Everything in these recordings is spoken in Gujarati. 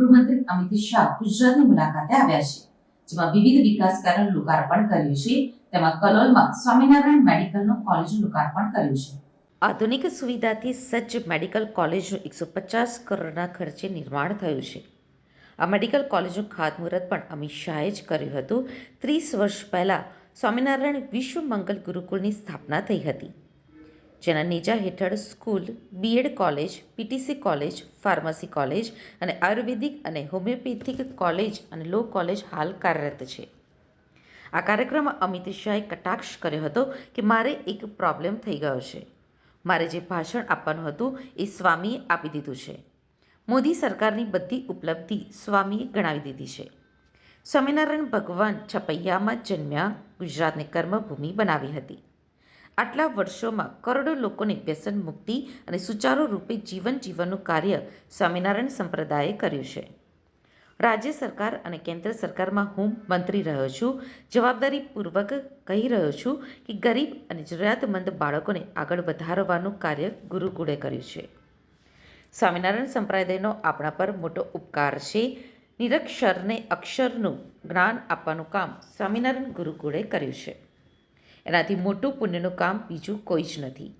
ગૃહમંત્રી અમિત શાહ ગુજરાતની મુલાકાતે આવ્યા છે, જેમાં વિવિધ વિકાસ કાર્યોનું લોકાર્પણ કર્યું છે. તેમાં કલોલમાં સ્વામિનારાયણ મેડિકલનું કોલેજનું લોકાર્પણ કર્યું છે. આધુનિક સુવિધાથી સજ્જ મેડિકલ કોલેજનું એકસો પચાસ કરોડના ખર્ચે નિર્માણ થયું છે. આ મેડિકલ કોલેજનું ખાતમુહૂર્ત પણ અમિત શાહે જ કર્યું હતું. ત્રીસ વર્ષ પહેલાં સ્વામિનારાયણ વિશ્વ મંગલ ગુરુકુળની સ્થાપના થઈ હતી. જેના નેજા હેઠળ school BEd college PTC college, pharmacy college અને આયુર્વેદિક અને હોમિયોપેથિક કોલેજ અને લો કોલેજ હાલ કાર્યરત છે. આ કાર્યક્રમમાં અમિત શાહે કટાક્ષ કર્યો હતો કે મારે એક પ્રોબ્લેમ થઈ ગયો છે. મારે જે ભાષણ આપવાનું હતું એ સ્વામીએ આપી દીધું છે. મોદી સરકારની બધી ઉપલબ્ધિ સ્વામીએ ગણાવી દીધી છે. સ્વામિનારાયણ ભગવાન છપૈયામાં જન્મ્યા, ગુજરાતને કર્મભૂમિ બનાવી હતી. આટલા વર્ષોમાં કરોડો લોકોને વ્યસન, મુક્તિ અને સુચારુ રૂપે જીવન જીવવાનું કાર્ય સ્વામિનારાયણ સંપ્રદાયે કર્યું છે. રાજ્ય સરકાર અને કેન્દ્ર સરકારમાં હું મંત્રી રહ્યો છું. જવાબદારીપૂર્વક કહી રહ્યો છું કે ગરીબ અને જરૂરિયાતમંદ બાળકોને આગળ વધારવાનું કાર્ય ગુરુકુળે કર્યું છે. સ્વામિનારાયણ સંપ્રદાયનો આપણા પર મોટો ઉપકાર છે. નિરક્ષરને અક્ષરનું જ્ઞાન આપવાનું કામ સ્વામિનારાયણ ગુરુકુળે કર્યું છે. એનાથી મોટું પુણ્યનું કામ બીજું કોઈ જ નથી.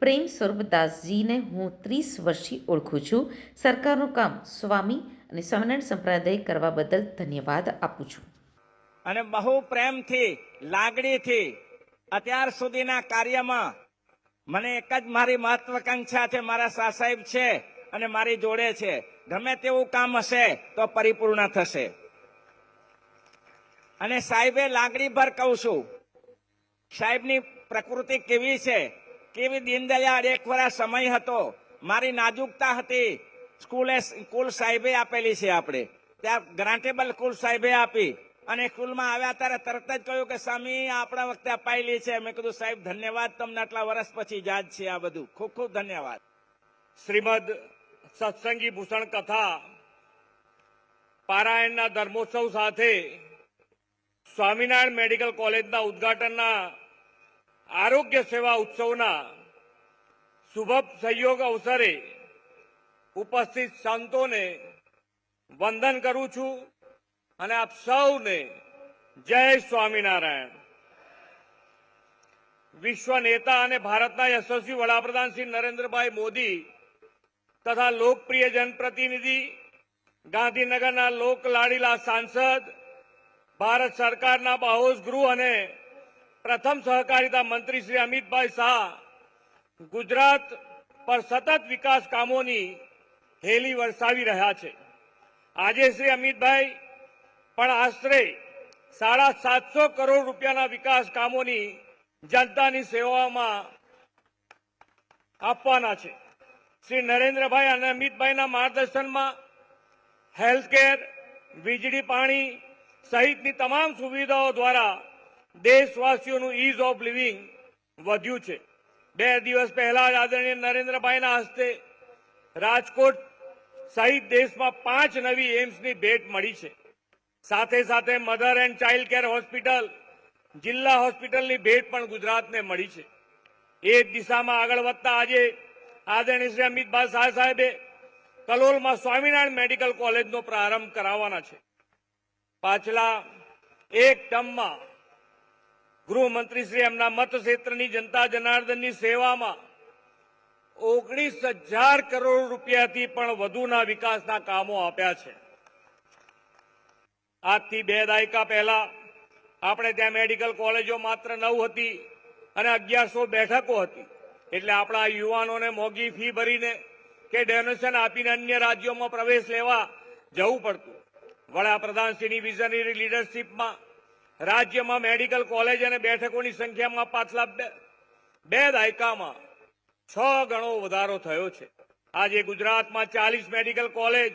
પ્રેમ સ્વરૂપદાસજીને હું ત્રીસ વર્ષથી ઓળખું છું. સરકારનું કામ સ્વામી અને સ્વામિનારાયણ સંપ્રદાય કરવા બદલ ધન્યવાદ આપું છું. અને બહુ પ્રેમથી, લાગણીથી અત્યાર સુધીના કાર્યમાં મને એક જ મારી મહત્વાકાંક્ષા છે, મારા સા સાહેબ છે અને મારી જોડે છે. ગમે તેવું કામ હશે તો પરિપૂર્ણ થશે. અને સાહેબે લાગણીભર કહું છું સાહેબની પ્રકૃતિ કેવી છે? કેવી દીનદયાળ એક વર્ષ સમય હતો? મારી નાજુકતા હતી. સ્કૂલે કુલ સાહેબે આપેલી છે આપણે. ત્યાં ગ્રાન્ટેબલ કુલ સાહેબે આપી. અને સ્કૂલમાં આવ્યા ત્યારે તરત જ કહ્યું કે, સ્વામી, આપણા વખતે અપાયેલી છે. મેં કીધું, સાહેબ, ધન્યવાદ તમને આટલા વર્ષ પછી યાદ છે આ બધું. ખૂબ ખૂબ ધન્યવાદ. શ્રીમદ સત્સંગી ભૂષણ કથા પારાયણના ધર્મોત્સવ સાથે સ્વામિનારાયણ મેડિકલ કોલેજના ઉદ્ઘાટનના આરોગ્ય સેવા ઉત્સવના શુભ સહયોગ અવસરે ઉપસ્થિત સંતોને વંદન કરું છું અને આપ સૌને જય સ્વામિનારાયણ. વિશ્વ નેતા અને ભારતના યશસ્વી વડાપ્રધાન શ્રી નરેન્દ્રભાઈ મોદી તથા લોકપ્રિય જનપ્રતિનિધિ ગાંધીનગરના લોકલાડીલા સાંસદ, ભારત સરકારના બાહોશ ગૃહ અને પ્રથમ સહકારિતા મંત્રી શ્રી અમિતભાઈ શાહ ગુજરાત પર સતત વિકાસ કામોની હેલી વરસાવી રહ્યા છે. આજે શ્રી અમિતભાઈ પણ આશરે સાડા સાતસો કરોડ રૂપિયાના વિકાસ કામોની જનતાની સેવામાં આપવાના છે. શ્રી નરેન્દ્રભાઈ અને અમિતભાઈના માર્ગદર્શનમાં હેલ્થકેર, વીજળી પાણી સહિતની તમામ સુવિધાઓ દ્વારા દેશવાસીઓનું ઇઝ ઓફ લિવિંગ વધ્યું છે. બે દિવસ પહેલા જ આદરણીય નરેન્દ્રભાઈના હસ્તે રાજકોટ સહિત દેશમાં પાંચ નવી એમ્સની ભેટ મળી છે. સાથે સાથે mother and child care hospital, જિલ્લા હોસ્પિટલની ભેટ પણ ગુજરાતને મળી છે. એ દિશામાં આગળ વધતા આજે આદરણીય શ્રી અમિતભાઈ શાહ સાહેબે કલોલમાં સ્વામિનારાયણ મેડિકલ કોલેજનો પ્રારંભ કરાવવાના છે. પાછલા એક ટર્મમાં ગૃહમંત્રી શ્રી એમના મતક્ષેત્રની જનતા જનાર્દનની સેવામાં ઓગણીસ હજાર કરોડ રૂપિયાથી પણ વધુના વિકાસના કામો આપ્યા છે. આજથી બે દાયકા પહેલા આપણે ત્યાં મેડિકલ કોલેજો માત્ર નવ હતી અને અગિયારસો બેઠકો હતી. એટલે આપણા યુવાનોને મોંઘી ફી ભરીને કે ડોનેશન આપીને અન્ય રાજ્યોમાં પ્રવેશ લેવા જવું પડતું. વડાપ્રધાનશ્રીની વિઝનરી લીડરશીપમાં રાજ્યમાં મેડિકલ કોલેજ અને બેઠકોની સંખ્યામાં પાછલા બે દાયકામાં છ ગણો વધારો થયો છે. આજે ગુજરાતમાં ચાલીસ મેડિકલ કોલેજ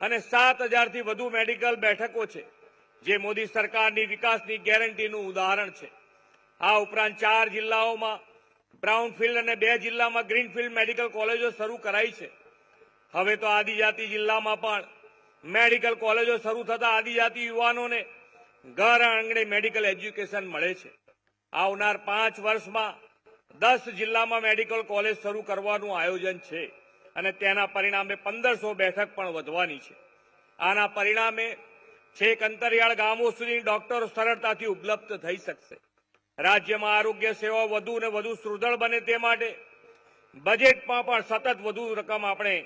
અને સાત હજારથી વધુ મેડિકલ બેઠકો છે, જે મોદી સરકારની વિકાસની ગેરંટીનું ઉદાહરણ છે. આ ઉપરાંત ચાર જિલ્લાઓમાં બ્રાઉનફિલ્ડ અને બે જિલ્લામાં ગ્રીનફિલ્ડ મેડિકલ કોલેજો શરૂ કરાઈ છે. હવે તો આદિજાતિ જિલ્લામાં પણ મેડિકલ કોલેજો શરૂ થતા આદિજાતિ યુવાનોને ઘર આંગણે મેડિકલ એજ્યુકેશન મળે છે. આવનાર પાંચ વર્ષમાં દસ જિલ્લામાં મેડિકલ કોલેજ શરૂ કરવાનું આયોજન છે અને તેના પરિણામે પંદરસો બેઠક પણ વધવાની છે. આના પરિણામે છેક અંતરિયાળ ગામો સુધી ડોક્ટરો સરળતાથી ઉપલબ્ધ થઈ શકશે. રાજ્યમાં આરોગ્ય સેવાઓ વધુ ને વધુ સુદૃઢ બને તે માટે બજેટમાં પણ સતત વધુ રકમ આપણે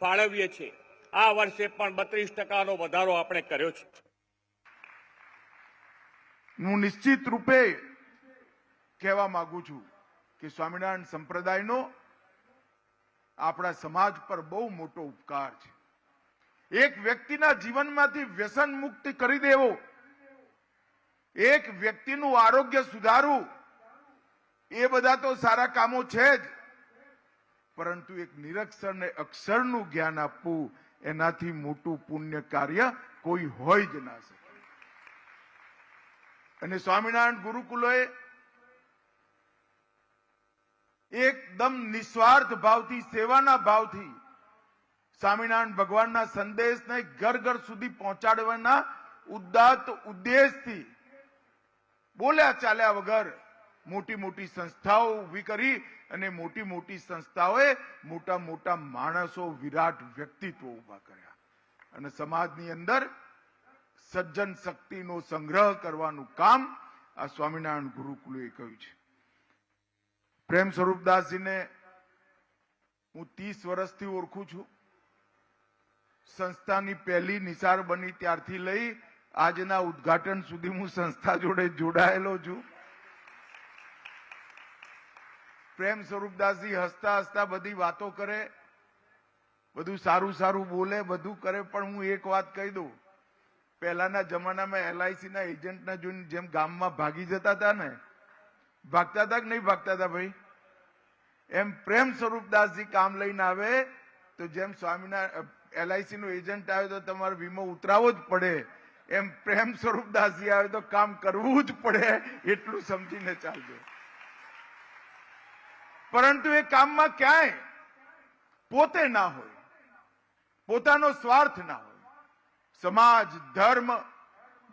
ફાળવીએ છીએ. આ વર્ષે પણ બત્રીસ ટકાનો વધારો આપણે કર્યો છે. હું નિશ્ચિત રૂપે કહેવા માંગુ છું કે સ્વામિનારાયણ સંપ્રદાયનો આપણા સમાજ પર બહુ મોટો ઉપકાર છે. એક વ્યક્તિના જીવનમાંથી વ્યસન મુક્ત કરી દેવો, એક વ્યક્તિનું આરોગ્ય સુધારવું, એ બધા તો સારા કામો છે જ, પરંતુ એક નિરક્ષરને અક્ષરનું જ્ઞાન આપવું, એનાથી મોટું પુણ્ય કાર્ય કોઈ હોય જ ના શકે. અને સ્વામિનારાયણ ગુરુકુલોએ એકદમ નિસ્વાર્થ ભાવથી, સેવાના ભાવથી સ્વામિનારાયણ ભગવાનના સંદેશને ઘર ઘર સુધી પહોંચાડવાના ઉદાત્ત ઉદ્દેશથી બોલ્યા ચાલ્યા વગર મોટી મોટી સંસ્થાઓ ઊભી કરી અને મોટી મોટી સંસ્થાઓએ મોટા મોટા માણસો વિરાટ વ્યક્તિત્વ ઊભા કર્યા. અને સમાજની અંદર સજ્જન શક્તિનો સંગ્રહ કરવાનું કામ આ સ્વામિનારાયણ ગુરુકુલે કહ્યું છે. પ્રેમ સ્વરૂપદાસજીને હું ત્રીસ વર્ષથી ઓળખું છું. સંસ્થાની પહેલી નિસાર બની ત્યારથી લઈ આજના ઉદ્ઘાટન સુધી હું સંસ્થા જોડે જોડાયેલો છું. પ્રેમ સ્વરૂપદાસજી હસતા હસતા બધી વાતો કરે, બધું સારું સારું બોલે, બધું કરે, પણ હું એક વાત કહી દઉં. પહેલાના જમાનામાં એલઆઈસી ના એજન્ટના જોઈને જેમ ગામમાં ભાગી જતા હતા ને, ભાગતા હતા કે નહીં ભાગતા હતા ભાઈ? એમ પ્રેમ સ્વરૂપદાસજી કામ લઈને આવે, તો જેમ સ્વામીના એલઆઈસી નો એજન્ટ આવે તો તમારે વીમો ઉતરાવો જ પડે. એમ પ્રેમ સ્વરૂપદાસજી આવે તો કામ કરવું જ પડે, એટલું સમજીને ચાલજો. પરંતુ એ કામમાં ક્યાંય પોતે ના હોય. પોતાનો સ્વાર્થ ના હોય. સમાજ, ધર્મ,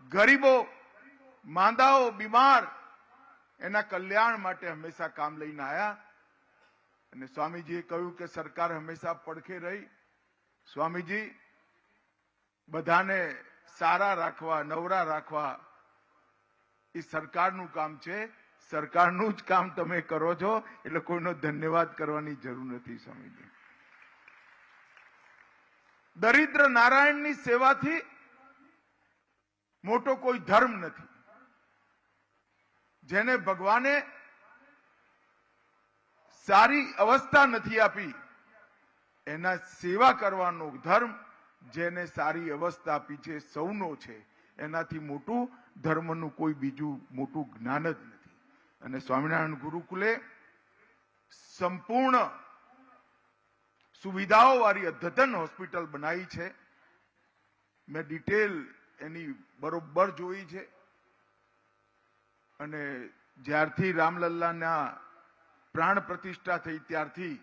ગરીબો, માંદાઓ, બીમાર, એના કલ્યાણ માટે હંમેશા કામ લઈને આવ્યા અને સ્વામીજીએ કહ્યું કે સરકાર હંમેશા પડખે રહી. સ્વામીજી, બધાને સારા રાખવા, નવરા રાખવા, એ સરકારનું કામ છે. સરકારનું જ કામ તમે કરો છો, એટલે કોઈનો ધન્યવાદ કરવાની જરૂર નથી સ્વામીજી. દરિદ્ર નારાયણની સેવાથી મોટો કોઈ ધર્મ નથી. જેને ભગવાને સારી અવસ્થા નથી આપી, એના સેવા કરવાનો ધર્મ જેને સારી અવસ્થા આપી છે, સૌનો છે, એનાથી મોટું ધર્મનું કોઈ બીજું મોટું જ્ઞાન જ નથી. અને સ્વામિનારાયણ ગુરુકુલે સંપૂર્ણ સુવિધાઓ વાળી અદ્યતન હોસ્પિટલ બનાવી છે. મેં ડિટેલ એની બરોબર જોઈ છે. અને જ્યારથી રામલલ્લાના પ્રાણ પ્રતિષ્ઠા થઈ ત્યારથી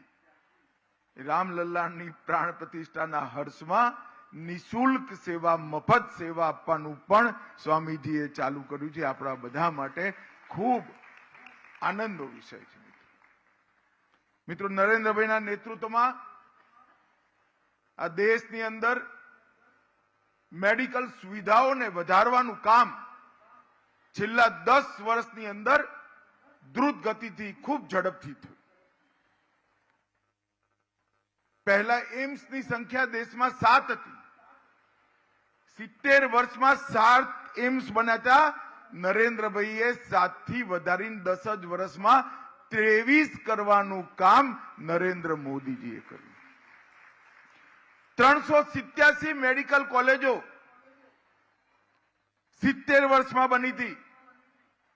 રામલલ્લાની પ્રાણ પ્રતિષ્ઠાના હર્ષમાં નિશુલ્ક સેવા, મફત સેવા આપવાનું પણ સ્વામીજીએ ચાલુ કર્યું છે. આપણા બધા માટે ખૂબ આનંદનો વિષય છે. મિત્રો, નરેન્દ્રભાઈના નેતૃત્વમાં આ દેશની અંદર મેડિકલ સુવિધાઓને વધારવાનું કામ છેલ્લા દસ વર્ષની અંદર દ્રુત ગતિથી ખૂબ ઝડપથી થયું. પહેલા એમ્સની સંખ્યા દેશમાં સાત હતી. સિત્તેર વર્ષમાં સાત એમ્સ બન્યા હતા. નરેન્દ્રભાઈએ સાતથી વધારીને દસ જ વર્ષમાં ત્રેવીસ કરવાનું કામ નરેન્દ્ર મોદીજીએ કર્યું. ત્રણસો સિત્યાસી મેડિકલ કોલેજો સિત્તેર વર્ષમાં બની હતી.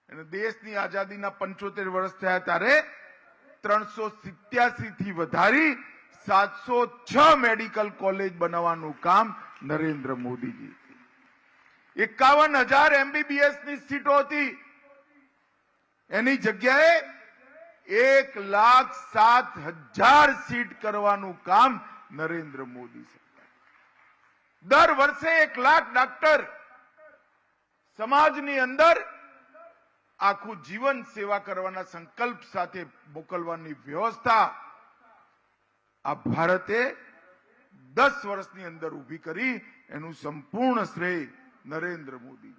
અને દેશની આઝાદીના પંચોતેર વર્ષ થયા ત્યારે ત્રણસો સિત્યાસી થી વધારી સાતસો છ મેડિકલ કોલેજ બનાવવાનું કામ નરેન્દ્ર મોદીજી. એકાવન હજાર એમબીબીએસની સીટો હતી. એની જગ્યાએ એક લાખ સાત હજાર સીટ કરવાનું કામ નરેન્દ્ર મોદી સરકાર. દર વર્ષે એક લાખ ડોક્ટર સમાજની અંદર આખું જીવન સેવા કરવાના સંકલ્પ સાથે મોકલવાની વ્યવસ્થા આ ભારતે દસ વર્ષની અંદર ઊભી કરી, એનું સંપૂર્ણ શ્રેય નરેન્દ્ર મોદી.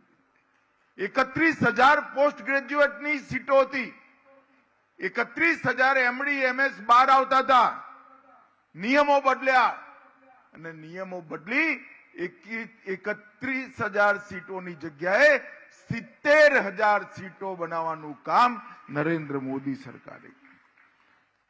એકત્રીસ હજાર પોસ્ટ ગ્રેજ્યુએટની સીટો હતી એકત્રીસ હજાર એમડી, એમએસ બહાર આવતા હતા. નિયમો બદલ્યા. અને નિયમો બદલી એકત્રીસ હજાર સીટોની જગ્યાએ સિત્તેર હજાર સીટો બનાવવાનું કામ નરેન્દ્ર મોદી સરકારે